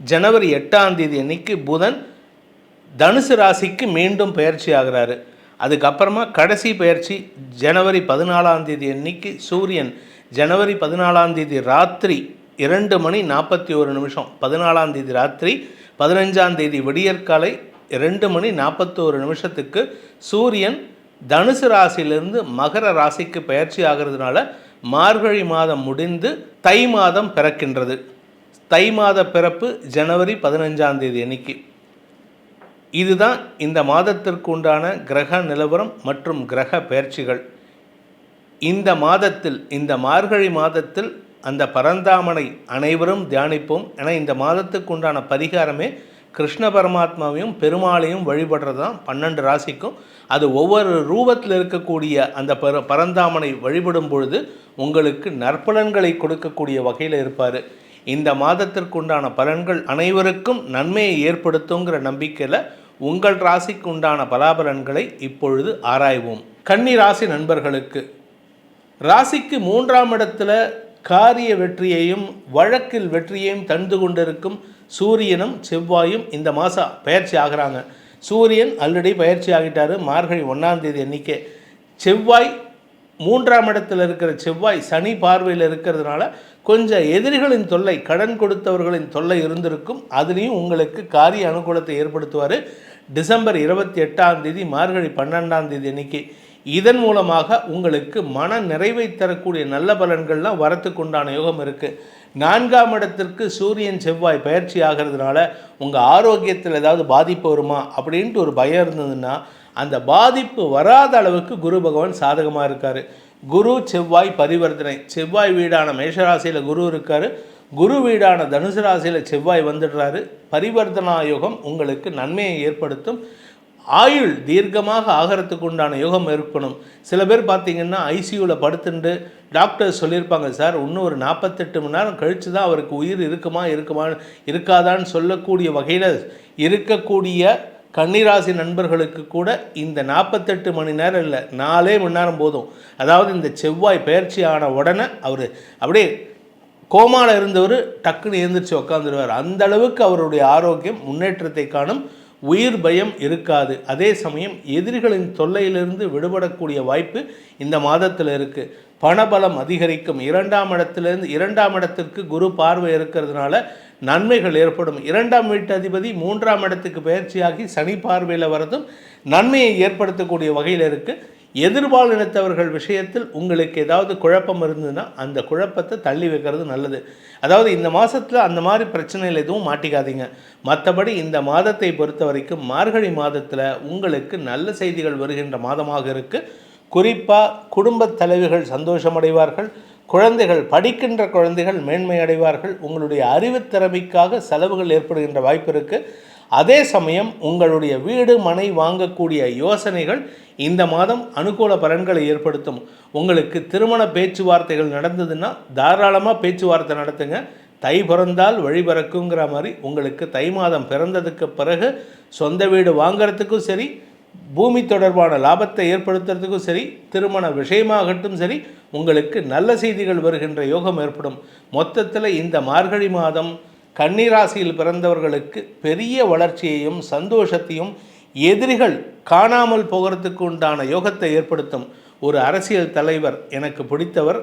ஜனவரி எட்டாம் தேதி அன்னைக்கு புதன் தனுசு ராசிக்கு மீண்டும் பயிற்சி ஆகிறாரு. அதுக்கப்புறமா கடைசி பயிற்சி ஜனவரி பதினாலாம் தேதி அன்னைக்கு சூரியன். ஜனவரி பதினாலாம் தேதி ராத்திரி இரண்டு மணி நாற்பத்தி ஒரு நிமிஷம். பதினாலாம் தேதி ராத்திரி பதினஞ்சாம் தேதி விடியற்காலை ரெண்டு மணி நாற்பத்தோரு நிமிஷத்துக்கு சூரியன் தனுசு ராசியிலிருந்து மகர ராசிக்கு பயிற்சி ஆகிறதுனால மார்கழி மாதம் முடிந்து தை மாதம் பிறக்கின்றது. தை மாத பிறப்பு ஜனவரி பதினஞ்சாம் தேதி அன்னைக்கு. இதுதான் இந்த மாதத்திற்கு உண்டான கிரக நிலவரம் மற்றும் கிரக பயிற்சிகள் இந்த மாதத்தில் இந்த மார்கழி மாதத்தில் அந்த பரந்தாமனை அனைவரும் தியானிப்போம் ஏன்னா இந்த மாதத்துக்கு உண்டான பரிகாரமே கிருஷ்ண பரமாத்மாவையும் பெருமாளையும் வழிபடுறது தான் பன்னெண்டு ராசிக்கும். அது ஒவ்வொரு ரூபத்தில் இருக்கக்கூடிய அந்த பர பரந்தாமனை வழிபடும் பொழுது உங்களுக்கு நற்பலன்களை கொடுக்கக்கூடிய வகையில் இருப்பார். இந்த மாதத்திற்குண்டான பலன்கள் அனைவருக்கும் நன்மையை ஏற்படுத்துங்கிற நம்பிக்கையில் உங்கள் ராசிக்கு உண்டான பலாபலன்களை இப்பொழுது ஆராய்வோம். கன்னி ராசி நண்பர்களுக்கு ராசிக்கு மூன்றாம் இடத்துல காரிய வெற்றியையும் வழக்கில் வெற்றியையும் தந்து கொண்டிருக்கும் சூரியனும் செவ்வாயும் இந்த மாதம் பயிற்சி ஆகிறாங்க. சூரியன் ஆல்ரெடி பயிற்சி ஆகிட்டார் மார்கழி ஒன்றாம் தேதி எண்ணிக்கை செவ்வாய் மூன்றாம் இடத்தில் இருக்கிற செவ்வாய் சனி பார்வையில் இருக்கிறதுனால கொஞ்சம் எதிரிகளின் தொல்லை கடன் கொடுத்தவர்களின் தொல்லை இருந்திருக்கும். அதுலேயும் உங்களுக்கு காரிய அனுகூலத்தை ஏற்படுத்துவார். டிசம்பர் இருபத்தி எட்டாம் தேதி மார்கழி பன்னெண்டாம் தேதி அன்னைக்கு. இதன் மூலமாக உங்களுக்கு மன நிறைவை தரக்கூடிய நல்ல பலன்கள்லாம் வரத்துக்கு உண்டான யோகம் இருக்குது நான்காம் இடத்திற்கு சூரியன் செவ்வாய் பயிற்சி ஆகிறதுனால உங்கள் ஆரோக்கியத்தில் ஏதாவது பாதிப்பு வருமா அப்படின்ட்டு ஒரு பயம் இருந்ததுன்னா அந்த பாதிப்பு வராத அளவுக்கு குரு பகவான் சாதகமாக இருக்கார். குரு செவ்வாய் பரிவர்த்தனை. செவ்வாய் வீடான மேஷராசியில் குரு இருக்கார். குரு வீடான தனுசு ராசியில் செவ்வாய் வந்துடுறாரு. பரிவர்த்தனா யோகம் உங்களுக்கு நன்மையை ஏற்படுத்தும். ஆயுள் தீர்க்கமாக ஆகிறதுக்கு உண்டான யோகம் இருக்கணும். சில பேர் பார்த்தீங்கன்னா ஐசியூவில் படுத்துட்டு டாக்டர் சொல்லியிருப்பாங்க சார் இன்னும் ஒரு நாற்பத்தெட்டு மணி நேரம் கழித்து தான் அவருக்கு உயிர் இருக்குமா இருக்குமா இருக்காதான்னு சொல்லக்கூடிய வகையில் இருக்கக்கூடிய கன்னிராசி நண்பர்களுக்கு கூட இந்த நாற்பத்தெட்டு மணி நேரம் இல்லை நாலே மணி நேரம் போதும். அதாவது இந்த செவ்வாய் பயிற்சி ஆன உடனே அவர் அப்படியே கோமாவில் இருந்தவர் டக்குன்னு எழுந்திரிச்சு உட்காந்துருவார் அந்த அளவுக்கு அவருடைய ஆரோக்கியம் முன்னேற்றத்தை காணும் உயிர் பயம் இருக்காது. அதே சமயம் எதிரிகளின் தொல்லையிலிருந்து விடுபடக்கூடிய வாய்ப்பு இந்த மாதத்தில் இருக்குது பணபலம் அதிகரிக்கும். இரண்டாம் இடத்திலிருந்து இரண்டாம் இடத்திற்கு குரு பார்வை இருக்கிறதுனால நன்மைகள் ஏற்படும். இரண்டாம் வீட்டு அதிபதி மூன்றாம் இடத்துக்கு பயிற்சியாகி சனி பார்வையில் வரதும் நன்மையை ஏற்படுத்தக்கூடிய வகையில் இருக்குது எதிர்பாலினத்தவர்கள் விஷயத்தில் உங்களுக்கு ஏதாவது குழப்பம் இருந்ததுன்னா அந்த குழப்பத்தை தள்ளி வைக்கிறது நல்லது. அதாவது இந்த மாதத்தில் அந்த மாதிரி பிரச்சனைகள் எதுவும் மாட்டிக்காதீங்க. மற்றபடி இந்த மாதத்தை பொறுத்த வரைக்கும் மார்கழி மாதத்தில் உங்களுக்கு நல்ல செய்திகள் வருகின்ற மாதமாக இருக்குது குறிப்பாக குடும்பத் தலைவிகள் சந்தோஷமடைவார்கள். குழந்தைகள் படிக்கின்ற குழந்தைகள் மேன்மை அடைவார்கள் உங்களுடைய அறிவுத் திறமைக்காக செலவுகள் ஏற்படுகின்ற வாய்ப்பு இருக்குது அதே சமயம் உங்களுடைய வீடு மனை வாங்கக்கூடிய யோசனைகள் இந்த மாதம் அனுகூல பலன்களை ஏற்படுத்தும். உங்களுக்கு திருமண பேச்சுவார்த்தைகள் நடந்ததுன்னா தாராளமாக பேச்சுவார்த்தை நடத்துங்க. தை பிறந்தால் வழி பிறக்குங்கிற மாதிரி உங்களுக்கு தை மாதம் பிறந்ததுக்கு பிறகு சொந்த வீடு வாங்கிறதுக்கும் சரி பூமி தொடர்பான லாபத்தை ஏற்படுத்துறதுக்கும் சரி திருமண விஷயமாகட்டும் சரி உங்களுக்கு நல்ல செய்திகள் வருகின்ற யோகம் ஏற்படும். மொத்தத்தில் இந்த மார்கழி மாதம் கன்னிராசியில் பிறந்தவர்களுக்கு பெரிய வளர்ச்சியையும் சந்தோஷத்தையும் எதிரிகள் காணாமல் போகிறதுக்கு உண்டான யோகத்தை ஏற்படுத்தும் ஒரு அரசியல் தலைவர் எனக்கு பிடித்தவர்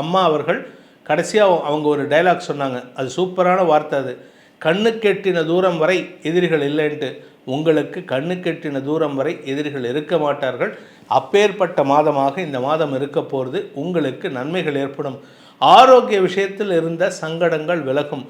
அம்மா அவர்கள். கடைசியாக அவங்க ஒரு டைலாக் சொன்னாங்க. அது சூப்பரான வார்த்தை அது. கண்ணு கெட்டின தூரம் வரை எதிரிகள் இல்லைன்ட்டு உங்களுக்கு கண்ணு கெட்டின தூரம் வரை எதிரிகள் இருக்க மாட்டார்கள். அப்பேற்பட்ட மாதமாக இந்த மாதம் இருக்க போகிறது உங்களுக்கு நன்மைகள் ஏற்படும். ஆரோக்கிய விஷயத்தில் இருந்த சங்கடங்கள் விலகும்.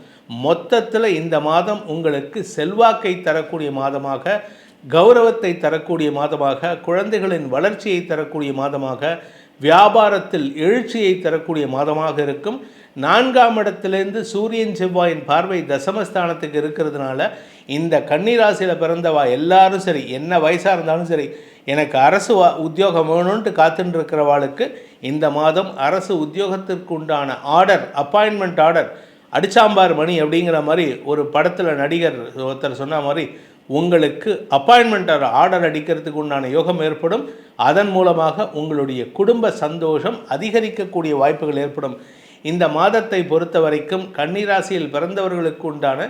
மொத்தத்தில் இந்த மாதம் உங்களுக்கு செல்வாக்கை தரக்கூடிய மாதமாக கௌரவத்தை தரக்கூடிய மாதமாக குழந்தைகளின் வளர்ச்சியை தரக்கூடிய மாதமாக வியாபாரத்தில் எழுச்சியை தரக்கூடிய மாதமாக இருக்கும். நான்காம் இடத்திலிருந்து சூரியன் செவ்வாயின் பார்வை தசமஸ்தானத்துக்கு இருக்கிறதுனால இந்த கன்னிராசியில் பிறந்தவா எல்லாரும் சரி என்ன வயசாக இருந்தாலும் சரி எனக்கு அரசு வா- உத்தியோகம் வேணும்ன்ட்டு காத்துட்டு இருக்கிறவாளுக்கு இந்த மாதம் அரசு உத்தியோகத்திற்கு உண்டான ஆர்டர் அப்பாயின்மெண்ட் ஆர்டர் அடிச்சாம்பார் மணி அப்படிங்கிற மாதிரி ஒரு படத்தில் நடிகர் ஒருத்தர் சொன்ன மாதிரி உங்களுக்கு அப்பாயின்மெண்ட் ஆர்டர் அடிக்கிறதுக்கு உண்டான யோகம் ஏற்படும். அதன் மூலமாக உங்களுடைய குடும்ப சந்தோஷம் அதிகரிக்கக்கூடிய வாய்ப்புகள் ஏற்படும். இந்த மாதத்தை பொறுத்த வரைக்கும் கன்னிராசியில் பிறந்தவர்களுக்கு உண்டான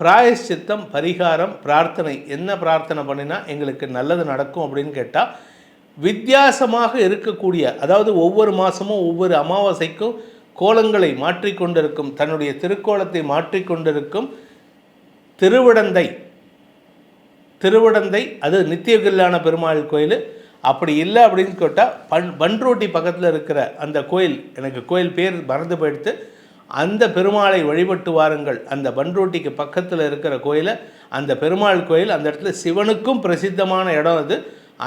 பிராயஷ்சித்தம் பரிகாரம் பிரார்த்தனை. என்ன பிரார்த்தனை பண்ணினா எங்களுக்கு நல்லது நடக்கும் அப்படின்னு கேட்டால் வித்தியாசமாக இருக்கக்கூடிய அதாவது ஒவ்வொரு மாதமும் ஒவ்வொரு அமாவாசைக்கும் கோலங்களை மாற்றிக்கொண்டிருக்கும் தன்னுடைய திருக்கோலத்தை மாற்றிக்கொண்டிருக்கும் திருவிடந்தை. திருவிடந்தை அது நித்தியகில்லான பெருமாள் கோயில். அப்படி இல்லை அப்படின்னு கேட்டால் பன் பன்ரோட்டி பக்கத்தில் இருக்கிற அந்த கோயில் எனக்கு கோயில் பேர் மறந்து போயிடுத்து. அந்த பெருமாளை வழிபட்டு வாருங்கள். அந்த பன்ரோட்டிக்கு பக்கத்தில் இருக்கிற கோயிலை அந்த பெருமாள் கோயில் அந்த இடத்துல சிவனுக்கும் பிரசித்தமான இடம் அது.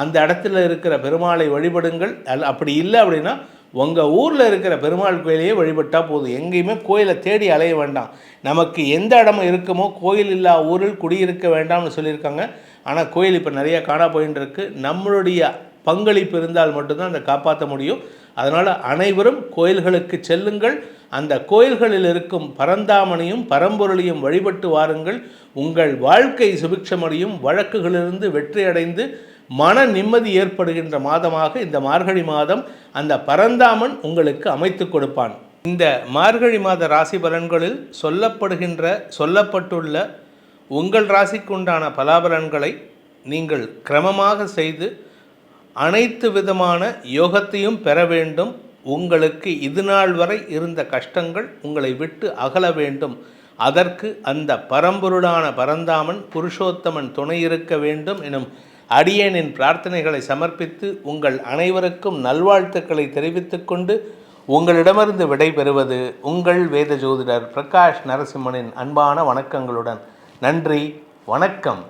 அந்த இடத்துல இருக்கிற பெருமாளை வழிபடுங்கள். அல்ல அப்படி இல்லை அப்படின்னா உங்கள் ஊரில் இருக்கிற பெருமாள் கோயிலையே வழிபட்டால் போதும். எங்கேயுமே கோயிலை தேடி அலைய வேண்டாம். நமக்கு எந்த இடம் இருக்குமோ கோயில் இல்லா ஊரில் குடியிருக்க வேண்டாம்னு சொல்லியிருக்காங்க. ஆனால் கோயில் இப்போ நிறைய காணா போயின்னு இருக்கு நம்மளுடைய பங்களிப்பு இருந்தால் மட்டும்தான் அதை காப்பாற்ற முடியும். அதனால் அனைவரும் கோயில்களுக்கு செல்லுங்கள். அந்த கோயில்களில் இருக்கும் பரந்தாமனையும் பரம்பொருளையும் வழிபட்டு வாருங்கள். உங்கள் வாழ்க்கை சுபிக்ஷமடையும் வழக்குகளிலிருந்து வெற்றி அடைந்து மன நிம்மதி ஏற்படுகின்ற மாதமாக இந்த மார்கழி மாதம் அந்த பரந்தாமன் உங்களுக்கு அமைத்து கொடுப்பான். இந்த மார்கழி மாத ராசி பலன்களில் சொல்லப்படுகின்ற சொல்லப்பட்டுள்ள உங்கள் ராசிக்குண்டான பலாபலன்களை நீங்கள் கிரமமாக செய்து அனைத்து விதமான யோகத்தையும் பெற வேண்டும். உங்களுக்கு இது நாள் வரை இருந்த கஷ்டங்கள் உங்களை விட்டு அகல வேண்டும். அதற்கு அந்த பரம்பொருளான பரந்தாமன் புருஷோத்தமன் துணை இருக்க வேண்டும் எனும் அடியேனின் பிரார்த்தனைகளை சமர்ப்பித்து உங்கள் அனைவருக்கும் நல்வாழ்த்துக்களை தெரிவித்துக்கொண்டு உங்களிடமிருந்து விடைபெறுவது உங்கள் வேத ஜோதிடர் பிரகாஷ் நரசிம்மனின் அன்பான வணக்கங்களுடன். நன்றி வணக்கம்.